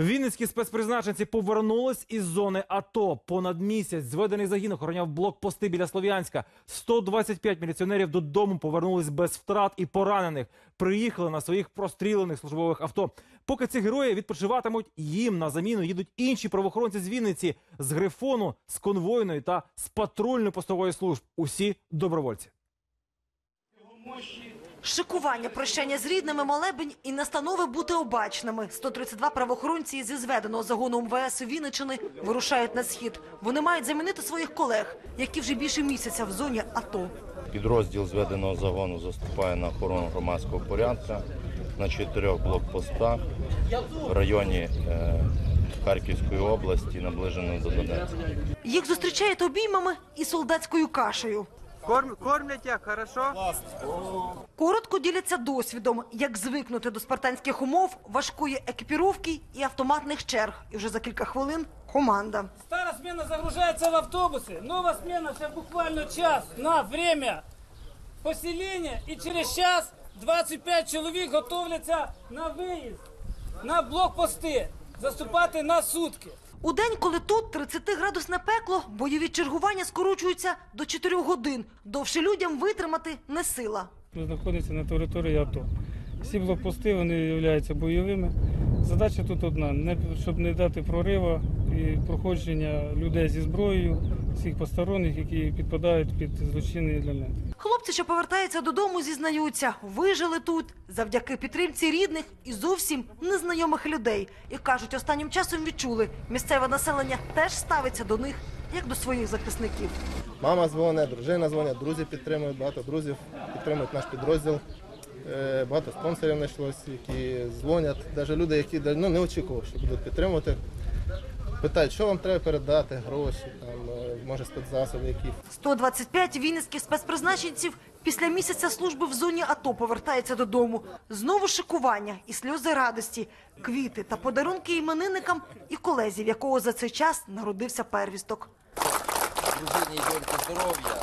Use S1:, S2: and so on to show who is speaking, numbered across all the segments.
S1: Вінницькі спецпризначенці повернулись із зони АТО. Понад місяць зведений загін охороняв блокпости біля Слов'янська. 125 міліціонерів додому повернулись без втрат і поранених. Приїхали на своїх прострілених службових авто. Поки ці герої відпочиватимуть, їм на заміну їдуть інші правоохоронці з Вінниці з грифону, з конвойної та з патрульної постової служб. Усі добровольці.
S2: Шикування, прощання з рідними, молебень і настанови бути обачними. 132 правоохоронці зі зведеного загону МВС Вінничини вирушають на схід. Вони мають замінити своїх колег, які вже більше місяця в зоні АТО.
S3: Підрозділ зведеного загону заступає на охорону громадського порядку на чотирьох блокпостах в районі е, Харківської області, наближено до Донецька.
S2: Їх зустрічають обіймами і солдатською кашею.
S4: Корм, кормлять як, хорошо?
S2: Коротко діляться досвідом, як звикнути до спартанських умов, важкої екіпіровки і автоматних черг. І вже за кілька хвилин команда.
S5: Стара смена загружается в автобусы, новая смена сейчас буквально час на время поселения и через час 25 чоловік готовляться на виїзд, на блокпости, заступати на сутки.
S2: У день, коли тут 30-градусне пекло, бойові чергування скорочуються до 4 годин. Довше людям витримати не сила.
S5: Знаходиться на території АТО. Всі блокпости вони являються бойовими. Задача тут одна, не, щоб не дати прорива і проходження людей зі зброєю, всіх посторонніх, які підпадають під злочинні елементи.
S2: Хлопці, що повертаються додому, зізнаються, вижили тут завдяки підтримці рідних і зовсім незнайомих людей. І кажуть, останнім часом відчули, місцеве населення теж ставиться до них як до своїх захисників.
S6: Мама дзвонить, дружина дзвонить, друзі підтримують, багато друзів підтримують наш підрозділ. Е, Багато спонсорів знайшлось, які дзвонять. Навіть люди, які ну, не очікували, що будуть підтримувати. Питають, що вам треба передати, гроші, там, е, може спецзасоби які.
S2: 125 вінницьких спецпризначенців після місяця служби в зоні АТО повертається додому. Знову шикування і сльози радості, квіти та подарунки іменинникам і колезі, в якого за цей час народився первісток.
S7: дружині і доньки здоров'я,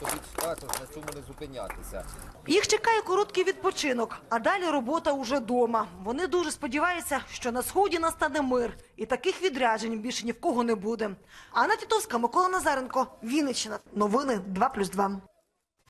S7: тобі скажуть на цьому не зупинятися.
S2: Їх чекає короткий відпочинок, а далі робота уже дома. Вони дуже сподіваються, що на сході настане мир, і таких відряджень більше ні в кого не буде. Анна Тітовська, Микола Назаренко, Вінниччина. Новини 2+,2.